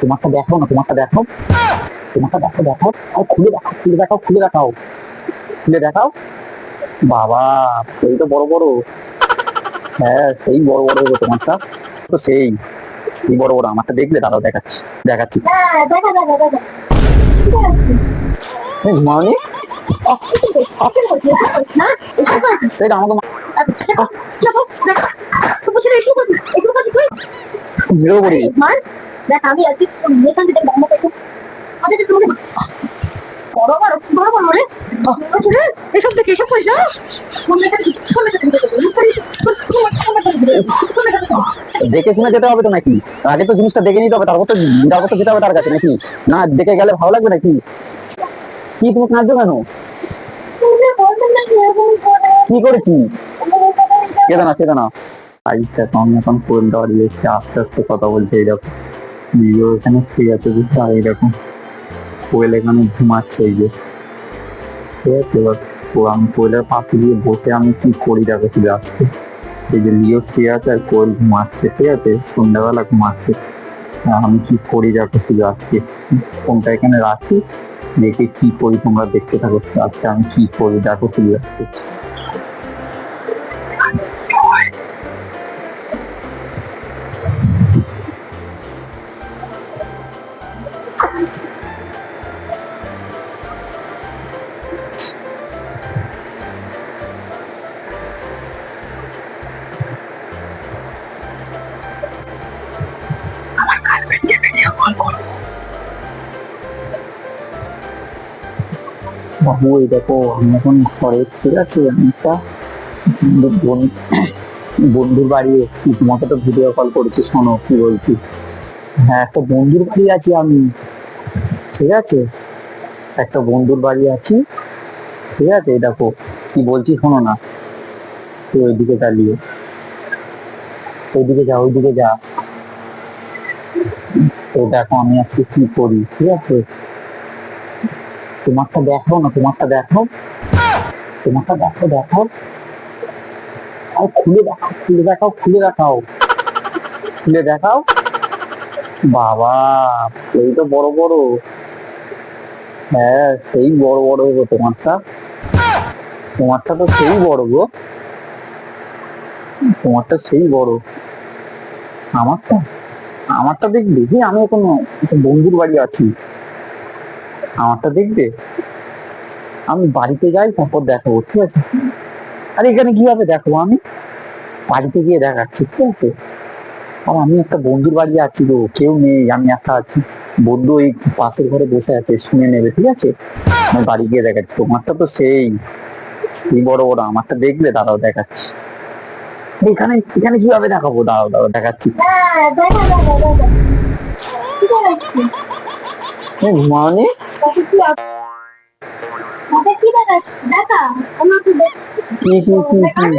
তোমারটা দেখাও না তোমারটা দেখাও তোমারটা দেখো দেখাও আর খুলে দেখাও খুলে দেখাও খুলে দেখাও। খুলে দেখাও। বাবা সেই তো বড় বড়। হ্যাঁ সেই বড় বড় হলো তোমারটা। তো সেই সেই বড় বড়। আমারটা দেখলে দাঁড়াও দেখাচ্ছি দেখাচ্ছি। হ্যাঁ দেখা দেখা দেখা। এই ঘুমাওনি না এসব করেছিস সেটা আমাকে দেখ আমি আজকে নেশান দিতে আমরা একটু আমাদের একটু বড় বড় বড় বড় রে রে এসব দেখে এসব করিস না? কাছে কাছে দেখে শুনে যেতে হবে তো নাকি? আগে তো জিনিসটা দেখে নিতে হবে তারপর তো তারপর তো যেতে হবে তার কাছে নাকি? না দেখে গেলে ভালো লাগবে নাকি? কি তুমি কাঁদছো কেন? কি করেছি? কেদা না কেদা না। আইসটা তো আমি এখন ফোন দেওয়া দিয়েছি আস্তে আস্তে কথা বলছে এইরকম ভিডিও এখানে ঠিক আছে, বুঝতে আর এইরকম কোয়েল এখানে ঘুমাচ্ছে এই যে। ঠিক আছে, এবার আমি কোয়েলের পাশে দিয়ে বসে আমি কি করি দেখো শুধু আজকে। এই যে লিও শুয়ে আছে আর কোয়েল ঘুমাচ্ছে, ঠিক আছে? সন্ধ্যাবেলা ঘুমাচ্ছে। আমি কি করি দেখো শুধু আজকে। ফোনটা এখানে রাখি, দেখে কি করি তোমরা দেখতে থাকো। আজকে আমি কি করি দেখো শুধু আজকে। এই দেখো এখন ঘরে, ঠিক আছে? একটা বন্ধুর বাড়ি এসেছি। তোমাকে তো ভিডিও কল করেছি, শোনো কি বলছি? হ্যাঁ একটা বন্ধুর বাড়ি আছি আমি, ঠিক আছে? একটা বন্ধুর বাড়ি আছি, ঠিক আছে? দেখো, কি বলছি শোনো না। তুই ওইদিকে চালিয়ে ওইদিকে যা ওইদিকে যা। তো দেখো, আমি আজকে কি করি, ঠিক আছে? তোমারটা দেখাও না, তোমারটা দেখাও তোমারটা দেখো দেখাও আর খুলে দেখাও খুলে দেখাও খুলে দেখাও। খুলে দেখাও। বাবা, এই তো বড় বড়। হ্যাঁ সেই বড় বড় গো তোমারটা। তোমারটা তো সেই বড় গো। তোমারটা সেই বড়। আমারটা? আমারটা দেখবি? আমি এখন বন্ধুর বাড়ি আছি। আমারটা দেখবে? আমি বাড়িতে যাই তারপর দেখাবো ঠিক আছে? আর এখানে কীভাবে দেখব আমি? বাড়িতে গিয়ে দেখাচ্ছি ঠিক আছে? আর আমি একটা বন্ধুর বাড়ি আছি গো কেউ নেই আমি একা আছি। বন্ধু ওই পাশের ঘরে বসে আছে শুনে নেবে ঠিক আছে? আমি বাড়ি গিয়ে দেখাচ্ছি তোমারটা তো সেই। সেই বড় বড় আমারটা দেখলে দাঁড়াও দেখাচ্ছি। এখানে এখানে কীভাবে দেখাবো? দাঁড়াও দাঁড়াও দেখাচ্ছি। হ্যাঁ দেখা দেখা দেখা কি কি কি কি কি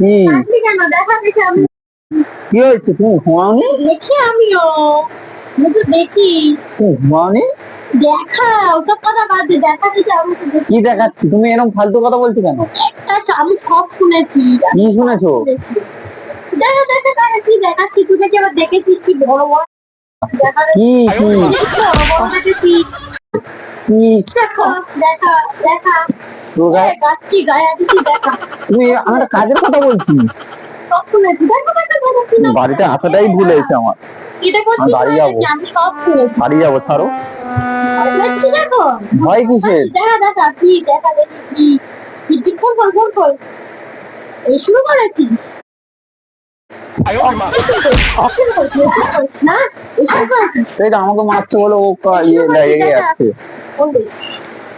কি কি কি কি কথা দেখা আমি কি দেখাচ্ছি তুমি এরকম ফালতু কথা বলছো কেন আমি সব শুনেছি কি শুনেছো দেখি। দেখা কি দেখাচ্ছি তুই দেখি আবার দেখেছিস কি বড় বড় কি কি তুমি কাজের কথা বলছি বাড়িতে আসাটাই ভুল হয়েছে আমার। বাড়ি যাব। বাড়ি যাব, ছাড়ো। ভয় কিসের? দেখা দেখা কি কি ফোন ফোন কর এই শুরু করেছি অপশন করছি না এই শুরু করেছি আমাকে মারছে ও ইয়ে লেগে যাচ্ছে।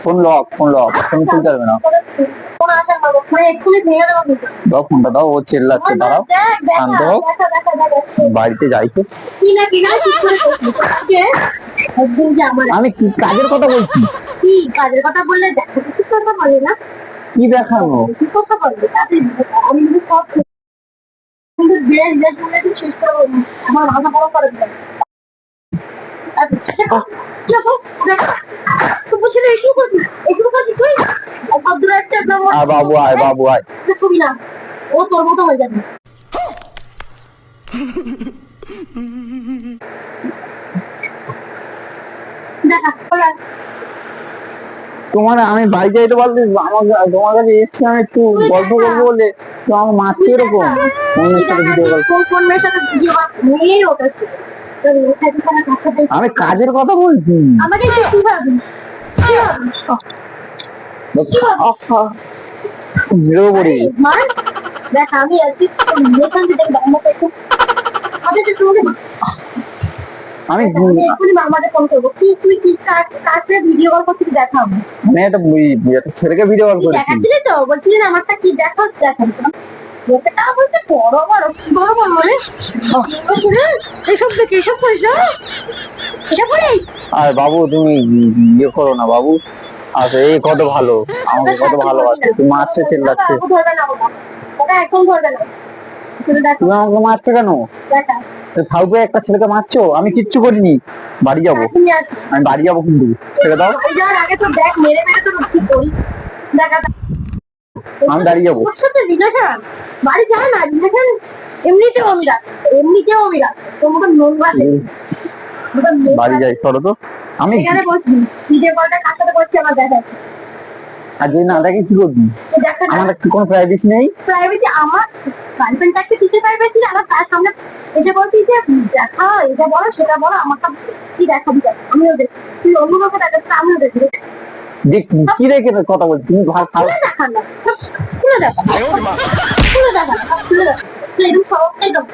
Phone lock phone lock phone খুলতে পারবে না। বাড়িতে যাই তো আমি কি কাজের কথা বলছি কি কাজের কথা বললে না কি দেখানো? কি কথা বলবে কিন্তু বেশ বেশ বলে দিই শেষ করব আমার মাথা বড় করে বাবু আয় বাবু আয়। ছবি না ও তোর মতো হয়ে যাবে। দেখা। তোমার আমি বাড়ি যাইতে পারলে আমাকে তোমার কাছে এসছি আমি একটু গল্প করব বলে তো আমার মারছে এরকম আমার। আমি কাজের কথা বলছি দেখ আমি আজকে মেয়ের সঙ্গে দেখব আমাকে একটু আমাকে একটু তোমাকে আমি আমি মামাকে ফোন করব। তুই তুই কি কার কার ভিডিও কল করছিস দেখা আমি আমি একটা একটা ছেলেকে ভিডিও কল তুই করেছি দেখাচ্ছিলি তো? বলছিলি আমারটা কি দেখো দেখান লোকেটা বলতে বড় বড় বড় বড় মানে এসব দেখে এসব করিস না? এসব করিস? আর বাবু তুমি ইয়ে করো না বাবু। আচ্ছা এই কত ভালো। আমাকে কত ভালোবাসে। তুমি মারছে চেল্লাচ্ছে ওটা ধরবে না ওটা। ওটা একদম ধরবে না। তুমি আমাকে মারছে কেন? ফালতু একটা ছেলেকে মারছো? আমি কিচ্ছু করিনি। বাড়ি যাব। আমি বাড়ি যাব কিন্তু। ছেড়ে দাও। আমি দাঁড়িয়ে যাব। বাড়ি যা না এমনিতেও আমি রাখ। এমনিতেও আমি রাখ। তোমাকে নোংরা দেখি। বাড়ি যাই চলো তো। আমি এখানে বলছি ভিডিও কলটা কার সাথে করছি আমার দেখা আর যদি না দেখে কি করবি? আমার কি কোনো প্রাইভেসি নেই? প্রাইভেসি আমার গার্লফ্রেন্ডটাকে কিসের প্রাইভেসি আমার তার সামনে এসে বলছি যে দেখা এটা বলো সেটা বলো আমার সব কি দেখাবি আমিও দেখি তুই অন্য কাউকে দেখাচ্ছিস আমিও দেখি। দেখ কি রেখে কথা বলছি? তুমি ভালো ভালো দেখা না খুলে দেখা খুলে দেখা খুলে দেখা। এরকম সব একদম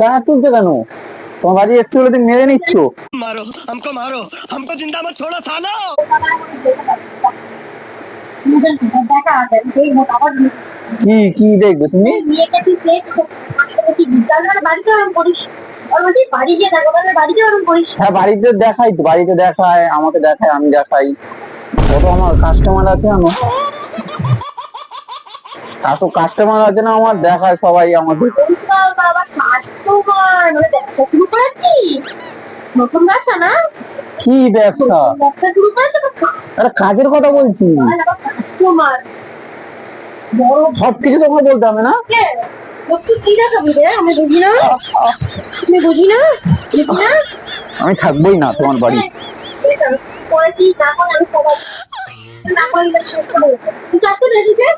গায়ে কেন? তোমার বাড়ি এসছে বলে তুমি মেরে নিচ্ছ मारो हमको मारो हमको जिंदा मत छोड़ो सालो দেখা আছে দেখবো তারপর কি কি দেখবে তুমি মেয়েকে তুই দেখছো কি বিদ্যালয়ের বাড়িতে ওরকম করিস আর বলছি বাড়ি গিয়ে দেখো তাহলে বাড়িতে ওরকম করিস হ্যাঁ বাড়িতে দেখাই তো বাড়িতে দেখায় আমাকে দেখায় আমি দেখাই কত আমার কাস্টমার আছে আমার এত কাস্টমার আছে না আমার দেখায় সবাই আমাকে ওইটা মানে ব্যবসা শুরু করেছিস নতুন ব্যবসা না? কি ব্যবসা? ব্যবসা শুরু করেছে আরে কাজের কথা বলছি। কাস্টমার সব কিছু তোমাকে বলতে হবে না? কি? দেখাবি রে আমি বুঝি না। আমি বুঝি না? বুঝি না? আমি থাকবোই না তোমার বাড়ি। পরে কি না করে আমি সবাই না করে শেষ করে তুই চারটে রেখেছিস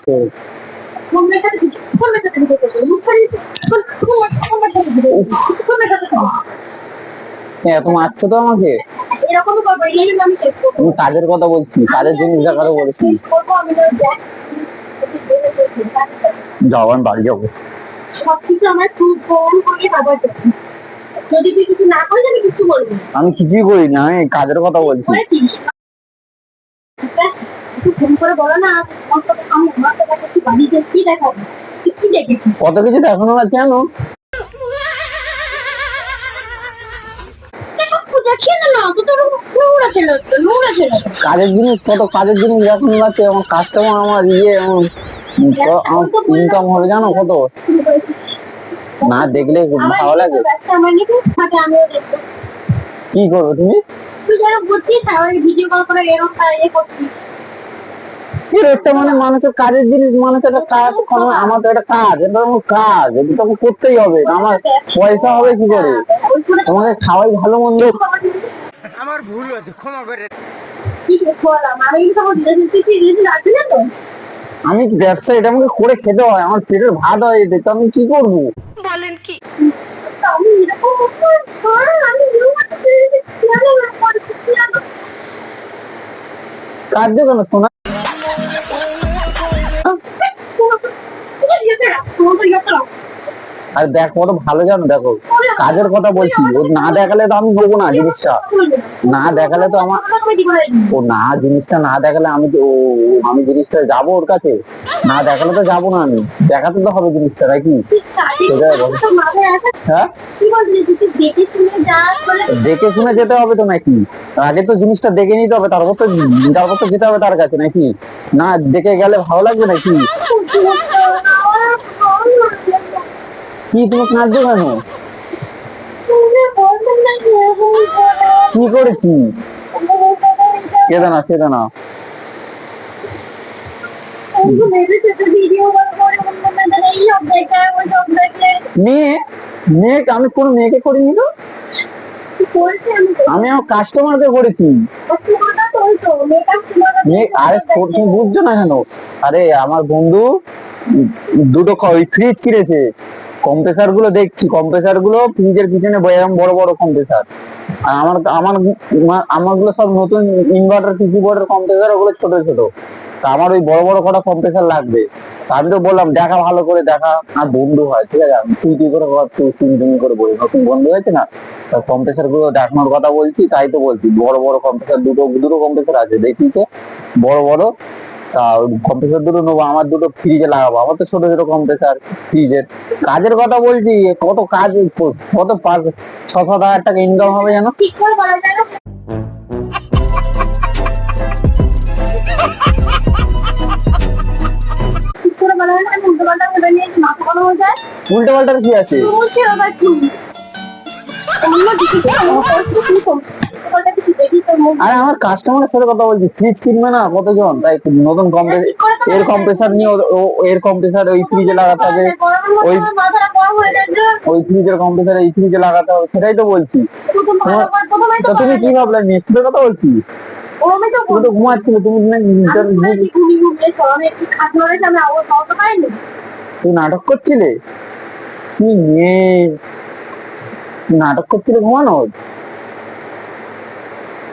এই জন্য আমি কাজের কথা বলছি, কাজের দেখারও বলেছি বাড়ি যাব তারপর যদি তুই কিছু না আমি। আমি কিছুই করি না কাজের কথা বলছি। ফোন করে বলো না আমার সাথে আমি আমার সাথে একটু বাড়িতে কি দেখাবো কি দেখেছিস? কত কিছু দেখানো না কেন। কাজের জিনিস কত কাজের জিনিস লাগছে কাস্টমার আমার ইয়ে আমার আমার ইনকাম হবে জানো কত? না দেখলে ভালো লাগে। কি করব তুমি? তুই বুঝছিস ভিডিও কল করে এরকম করছিস। একটা মানে মানুষের কাজের জিনিস মানুষের একটা কাজ কোনো আমার তো একটা কাজ এটা আমার কাজ এটা তো করতেই হবে আমার পয়সা হবে কি করে? তোমাকে খাওয়াই ভালো মন্দ। আমার ভুল হয়েছে ক্ষমা করে আমি কি কি ব্যবসা এটা আমাকে করে খেতে হয় আমার পেটের ভাত হয় এতে তো আমি কি করব? তো আমি এরকম হ্যাঁ, আমি আর দেখ কত ভালো জানো, দেখো, কাজের কথা বলছি, ও না দেখালে তো আমি নেব না জিনিসটা। না দেখালে তো আমার। ও না, জিনিসটা না দেখালে আমি ও- আমি জিনিসটা যাব ওর কাছে। না দেখালে তো যাব না আমি। দেখাতে তো হবে জিনিসটা নাকি হ্যাঁ? দেখে শুনে যেতে হবে তো নাকি? আগে তো জিনিসটা দেখে নিতে হবে, তারপর তো তারপর তো যেতে হবে তার কাছে, নাকি? না, দেখে গেলে ভালো লাগবে নাকি করছি না তো, আমার ভালো লাগছে না। কি তুমি কাঁদছো কেন? কি করে? করেছি আমি কোনো মেয়েকে করিনি তো? আমি তো। আমিও কাস্টমারকে করেছি। আর বুঝছ না কেন? আরে আমার বন্ধু, দুটো ফ্রিজ কিনেছে। কম্প্রেসারগুলো দেখছি কম্প্রেসারগুলো ফ্রিজের পিছনে বড় বড় কম্প্রেসার আর আমার আমার আমারগুলো সব নতুন ইনভার্টার পিসি বোর্ডের কম্প্রেসার ওগুলো ছোট ছোট। তা আমার ওই বড় বড় কটা কম্প্রেসার লাগবে। আমি তো বললাম, দেখা ভালো করে দেখা। আর বন্ধু হয়, ঠিক আছে? তুই তুই করে তুই তুমি তুমি করে বলি। নতুন বন্ধু হয়েছে না? তা কম্প্রেসারগুলো দেখানোর কথা বলছি, তাই তো বলছি। বড় বড় কম্প্রেসার দুটো দুটো কম্প্রেসার আছে দেখিছে বড় বড় কম্প্রেসার দুটো নেব আমার দুটো ফ্রিজে লাগাবো। আমার তো ছোট ছোট কম্প্রেসার ফ্রিজের কাজের কথা বলছি কত কাজ কত পাঁচ ছ সাত হাজার টাকা ইনকাম হবে জানো? ঠিক করে বলা যায়। উল্টো পাল্টার কি আছে? আরে আমার কাস্টমারের সাথে কথা বলছি ফ্রিজ কিনবে না কতজন? তাই নতুন কম্প্রেসার এর কম্প্রেসার নিয়ে এর কম্প্রেসার ওই ফ্রিজে লাগাতে হবে। ওই- ওই ফ্রিজের কম্প্রেসার এই ফ্রিজে লাগাতে হবে সেটাই তো বলছি। তা তুমি কি ভাবলে মেসিদের কথা বলছি? তুমি তো ঘুমাচ্ছিলে তুমি নাটক করছিলে? কি মেয়ে? নাটক করছিলে ঘুমানো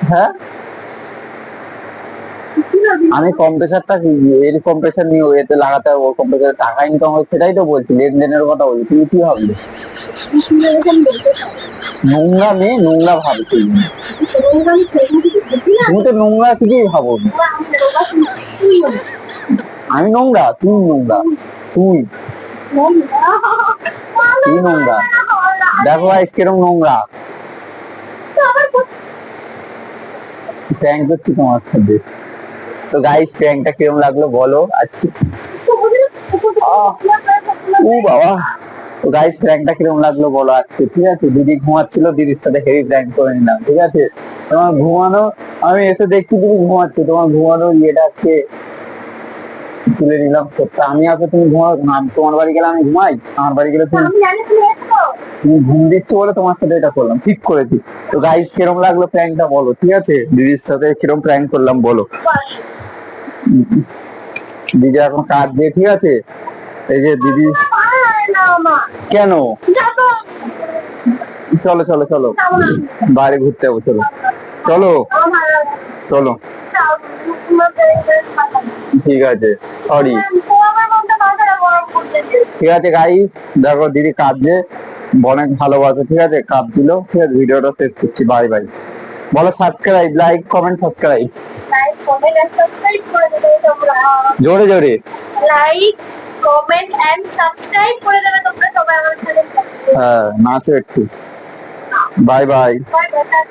হ্যাঁ? আমি কম্প্রেসারটা এর কম্প্রেসার নিয়ে এতে লাগাতে হবে ওর কম্প্রেসারে টাকা ইনকাম হয় সেটাই তো বলছি লেনদেনের কথা বলছি তুমি কি ভাবলে কি। নোংরা মেয়ে নোংরা ভাবছি। তুমি তো নোংরা কিছুই ভাবো আমি নোংরা তুই নোংরা তুই। তুই নোংরা। দেখো আইস কিরম নোংরা তো আবার কোথায় প্র্যাঙ্ক করছি তোমার সাথে। তো গাইস প্র্যাঙ্কটা কিরম লাগল বলো আজকে? ও বাবা। তো গাইস প্র্যাঙ্কটা কিরম লাগল বলো আজকে? ঠিক আছে, দিদি ঘুমাচ্ছিল, দিদির সাথে হেভি প্র্যাঙ্ক করে নিলাম, ঠিক আছে? তোমার ঘুমানো, আমি এসে দেখছি তুমি ঘুমাচ্ছ, তোমার ঘুমানো ইয়েটা আজকে তুলে নিলাম। সত্যি আমি আজকে তুমি ঘুমাও না, তোমার বাড়ি গেলে আমি ঘুমাই? আমার বাড়ি গেলে তুমি তুমি ঘুম দিচ্ছ বলে তোমার সাথে এটা করলাম। ঠিক করেছি। তো গাইস কিরম লাগল প্র্যাঙ্কটা বলো, ঠিক আছে? দিদির সাথে কিরম প্র্যাঙ্ক করলাম বলো। দিদি এখন কাজ যে ঠিক আছে? এই যে দিদি কেন? চলো চলো চলো। বাইরে ঘুরতে যাব, চলো। চলো। চলো। ঠিক আছে। সরি ঠিক আছে গাইস দেখো দিদি কাঁদছে। অনেক ভালোবাসে ঠিক আছে? কাপ দিল ঠিক আছে? ভিডিওটা শেষ করছি বাই বাই বলো subscribe like comment subscribe like comment and subscribe করে দেবে তোমরা। জোরে জোরে। লাইক কমেন্ট এন্ড সাবস্ক্রাইব করে দেবে তোমরা সবাই আমার চ্যানেল হ্যাঁ নাচো একটু। Bye bye bye bye